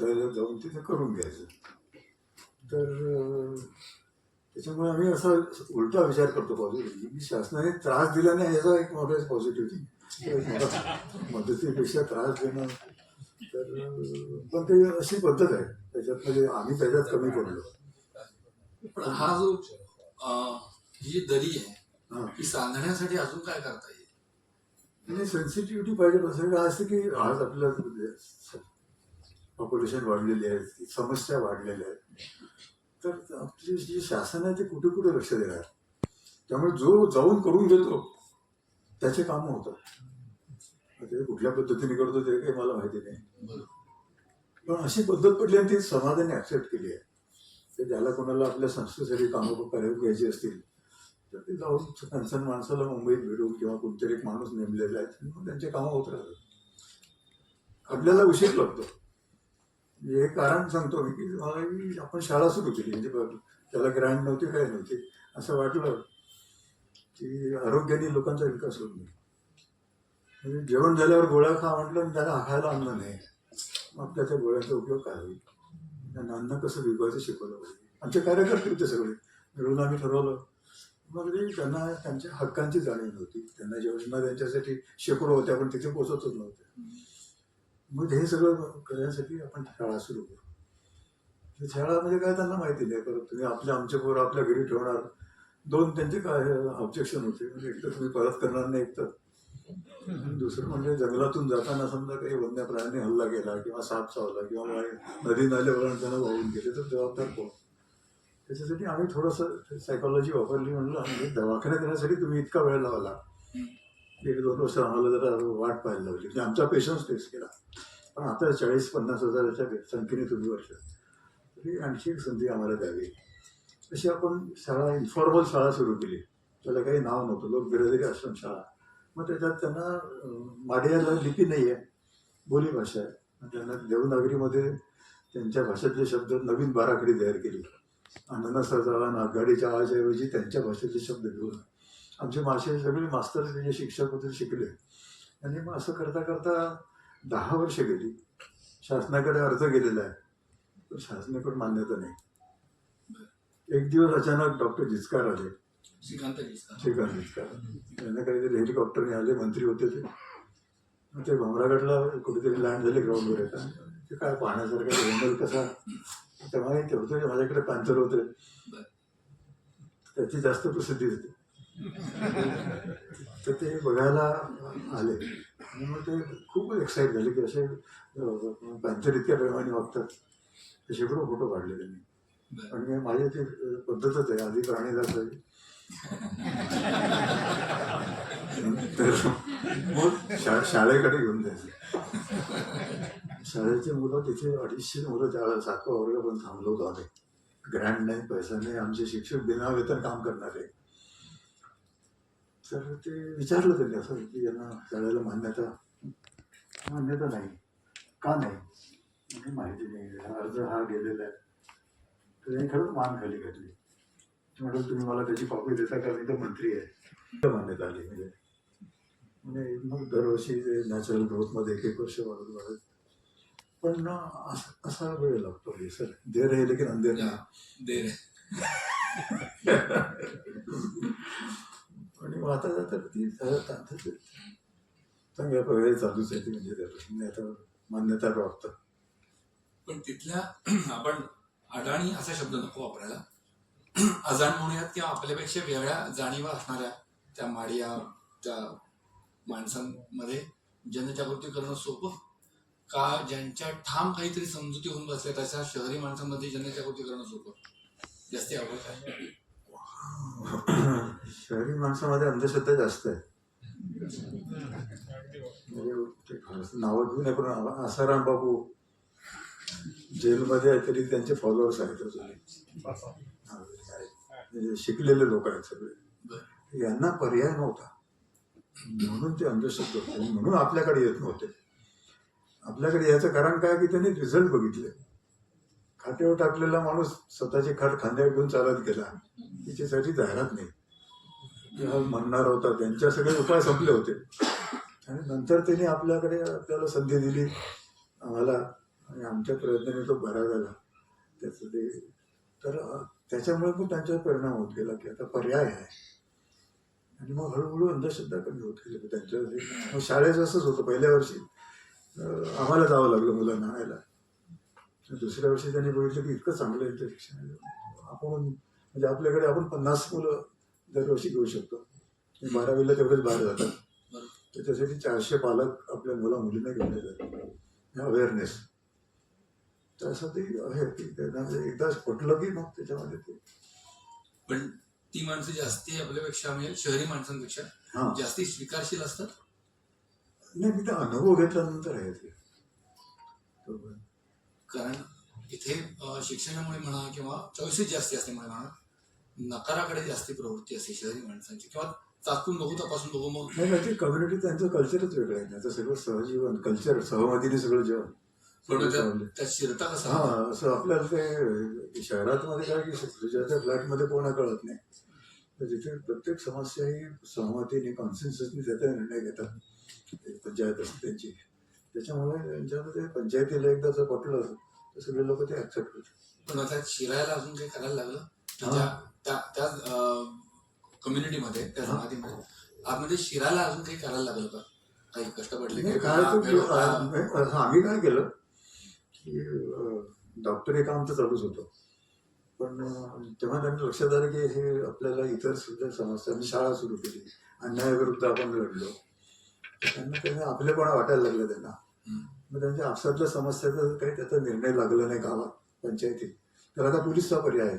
ग्रंथालयात जाऊन तिथे करून घ्यायचं तर त्याच्यामुळे आम्ही असा उलटा विचार करतो पॉझिटिव्ह की शासनाने त्रास दिला नाही याचा एक मोठा पॉझिटिव्ह मदतीपेक्षा त्रास देणं तर पण ते अशी पद्धत आहे त्याच्यात म्हणजे आम्ही त्याच्यात कमी पडलो पण हा जो ही जी दरी आहे हां ही सांधण्यासाठी अजून काय करता येईल सेन्सिटिव्हिटी पाहिजे कसं काय असतं की आज आपलं पॉप्युलेशन वाढलेली आहे समस्या वाढलेल्या आहेत. तर आपली जी शासन आहे ते कुठे कुठे लक्ष देणार? त्यामुळे जो जाऊन करून घेतो त्याचे कामं होतात. ते कुठल्या पद्धतीने करतो ते काही मला माहिती नाही. पण अशी पद्धत पडली आणि ती समाजाने ऍक्सेप्ट केली आहे. तर ज्याला कोणाला आपल्या संस्थेसाठी कामं करायला घ्यायची असतील तर ते जाऊन कन्सर्न माणसाला मुंबईत भेटून किंवा कोणतरी एक माणूस नेमलेला आहे त्यांचे कामं होत राहतात. आपल्याला उशीर लागतो. हे कारण सांगतो मी की मला की आपण शाळा सुरू केली म्हणजे बघ, त्याला ग्रँड नव्हती काय नव्हती असं वाटलं की आरोग्याने लोकांचा विकास होत नाही. म्हणजे जेवण झाल्यावर गोळ्या खा म्हटलं आणि त्याला खायला अन्न नाही. मग त्याच्या गोळ्याचा उपयोग काय होईल? त्यांना अन्न कसं विकवायचं शिकवलं पाहिजे? आमचे कार्यकर्ते होते सगळे. मिळून आम्ही ठरवलं. मग ते त्यांना त्यांच्या हक्कांची जाणीव नव्हती. त्यांना योजना त्यांच्यासाठी शेकडो होत्या पण तिथे पोचतच नव्हत्या मग हे सगळं करण्यासाठी आपण शाळा सुरू करू. म्हणजे ते शाळा म्हणजे काय त्यांना माहिती नाही. परत तुम्ही आपल्या आमचे पोरं आपल्या घरी ठेवणार दोन त्यांचे काय ऑब्जेक्शन होते. म्हणजे एक तर तुम्ही परत करणार नाही एक तर दुसरं म्हणजे जंगलातून जाताना समजा काही वन्य प्राण्यांनी हल्ला केला किंवा साप चावला किंवा नदी नाले त्यांना वाहून गेले तर जबाबदार कोण? त्याच्यासाठी आम्ही थोडंसं सायकॉलॉजी वापरली म्हणलं आणि दवाखान्यात येण्यासाठी तुम्ही इतका वेळ लावला. एक दोन वर्ष आम्हाला जरा वाट पाहायला लावली म्हणजे आमचा पेशन्स टेस्ट केला. पण आता चाळीस पन्नास हजाराच्या संख्येने तुम्ही वर्ष. तरी आणखी एक संधी आम्हाला द्यावी. अशी आपण शाळा इन्फॉर्मल शाळा सुरू केली. त्याला काही नाव नव्हतं. लोक बिरादरी आश्रम शाळा. मग त्याच्यात त्यांना माडियाला लिपी नाही आहे बोलीभाषा आहे. त्यांना देवनागरीमध्ये त्यांच्या भाषेतले शब्द नवीन बाराखडी तयार केली. अननसाचा आघाडीच्या आवाजाऐवजी त्यांच्या भाषेतले शब्द घेऊन. आमचे मासे सगळे मास्तर जे शिक्षक होते शिकले. आणि मग असं करता करता दहा वर्ष गेली. शासनाकडे अर्ज गेलेला आहे. पण शासनाकडे मान्यता नाही. एक दिवस अचानक डॉक्टर जिचकार आले. श्रीकांत. श्रीकांत जिचकार. त्यांना काहीतरी हेलिकॉप्टरने आले मंत्री होते ते. मग ते भामरागडला कुठेतरी लँड झाले ग्राउंडवर येतात ते काय पाहण्यासारखं जंगल कसा? तेव्हा माहिती होतं की माझ्याकडे पॅन्थर होते. त्याची जास्त प्रसिद्धी होती. तर ते बघायला आले. आणि मग ते खूप एक्साईट झाले की असे पॅन्थर इतक्या प्रेमाने वागतात. ते शेकडो फोटो काढले त्यांनी. आणि माझी ती पद्धतच आहे. आधी प्राणी दाखवायची तर मग शा शाळेकडे घेऊन जायचं. शाळेची मुलं तिथे अडीचशे मुलं त्या सातवा वर्ग पण थांबलो होतो आम्ही. ग्रँड नाही पैसा नाही. आमचे शिक्षक बिना वेतन काम करणारे. तर ते विचारलं त्यांनी असं की यांना शाळेला मान्यता मान्यता नाही. का नाही? म्हणजे माहिती नाही. अर्ज हा गेलेला आहे. तर त्यांनी खरंच मान खाली घातली. म्हटलं तुम्ही मला त्याची कॉपी देता का? मी तर मंत्री आहे. मान्यता आली म्हणजे. म्हणजे मग दरवर्षी ते नॅचरल ग्रोथमध्ये एक एक वर्ष वाढत वाढत. पण ना अस- असा वेळ लागतो हे सर. देर आहे लेकिन अंधेर या, नाही. दे रे. आणि वाहता जातात ती चालत- चांगल्या प्रकारे चालूच आहे ती म्हणजे त्याला म्हणजे आता मान्यता प्राप्त. पण तिथल्या आपण अडाणी असा शब्द नको वापरायला. अजाण म्हणूयात किंवा आपल्यापेक्षा वेगळ्या जाणीवा असणाऱ्या त्या माडिया त्या माणसांमध्ये जनजागृती करणं सोपं. का ज्यांच्या ठाम काहीतरी समजुती होऊन बसल्या तशा शहरी माणसांमध्ये जनजागृती करणं सोपं? जास्ती आवडत आहे. शहरी माणसामध्ये अंधश्रद्धा जास्त आहे. म्हणजे ते नावं घेऊ नये पण आसाराम बाबू जेलमध्ये आहे तरी त्यांचे फॉलोअर्स आहेत म्हणजे शिकलेले लोक आहेत सगळे. यांना पर्याय नव्हता. म्हणून ते अंधश्रद्धा होते. म्हणून आपल्याकडे येत नव्हते. आपल्याकडे याचं कारण काय की त्यांनी रिझल्ट बघितले. खात्यावर टाकलेला माणूस स्वतःची खाट खांद्यावर घेऊन चालत गेला. तिच्यासाठी जाहिरात नाही. म्हणणार होता त्यांच्या सगळे उपाय संपले होते. आणि नंतर त्यांनी आपल्याकडे आपल्याला संधी दिली आम्हाला. आणि आमच्या प्रयत्नाने तो बरा झाला. त्याचं ते तर त्याच्यामुळे पण त्यांच्यावर परिणाम होत गेला की आता पर्याय आहे. आणि मग हळूहळू अंधश्रद्धा कमी होत गेली. त्यांच्या मग असंच होतं पहिल्या वर्षी. आम्हाला जावं लागलं मुलांना आणायला. दुसऱ्या वर्षी त्यांनी बघितलं की इतकं चांगलं आहे ते शिक्षण आपण म्हणजे आपल्याकडे आपण पन्नास मुलं दरवर्षी घेऊ शकतो. बारावीला तेवढेच बाहेर जातात. त्याच्यासाठी चारशे पालक आपल्या मुला मुलींना घेऊन येतात. अवेअरनेस तर असं ते आहे की त्यांना म्हणजे एकदा पटलं की मग त्याच्यामध्ये ते पण ती माणसं जास्ती आपल्यापेक्षा म्हणजे शहरी माणसांपेक्षा हां. जास्ती स्वीकारशील असतात? नाही मी तर अनुभव घेतल्यानंतर आहे ते. कारण इथे शिक्षणामुळे म्हणा किंवा चॉईसेस जास्ती असते म्हणा नकाराकडे जास्ती प्रवृत्ती असते शहरी माणसांची. किंवा चाकून बघू तपासून बघू मग नाही नाही ते कम्युनिटी त्यांचं कल्चरच वेगळं आहे. त्याचं सगळं सहजीवन कल्चर सहमतीने सगळं जेवण. पण सगळं त्यात चाललंय. त्यात शिरता कसा? हा असं आपल्याला ते शहरात मध्ये काय की दुसऱ्याच्या फ्लॅटमध्ये कोणा कळत नाही. तर जिथे प्रत्येक समस्या ही सहमतीने कॉन्सेन्ससने त्याचा निर्णय घेतात. एक पंचायत असते त्यांची. त्याच्यामुळे त्यांच्यामध्ये पंचायतीला एकदा जर पटलं तर सगळे लोक ते ऍक्सेप्ट करतात. पण त्यात शिरायला अजून काही करायला लागलं? हा. त्या त्या कम्युनिटीमध्ये त्या हा. समाधीमध्ये आतमध्ये शिरायला अजून काही करायला लागलं का काही कष्ट पडले होता? आम्ही काय केलं की डॉक्टरी काम तर चालूच होतं पण तेव्हा त्यांनी लक्षात आलं की हे आपल्याला इतर सुद्धा समस्या आम्ही शाळा सुरू केली अन्यायाविरुद्ध आपण लढलो त्यांना त्यांना आपलेपणा वाटायला लागलं त्यांना. मग त्यांच्या आपसातल्या समस्याचा काही त्याचा निर्णय लागला नाही गावात पंचायतीत तर आता पोलीसचा पर्याय आहे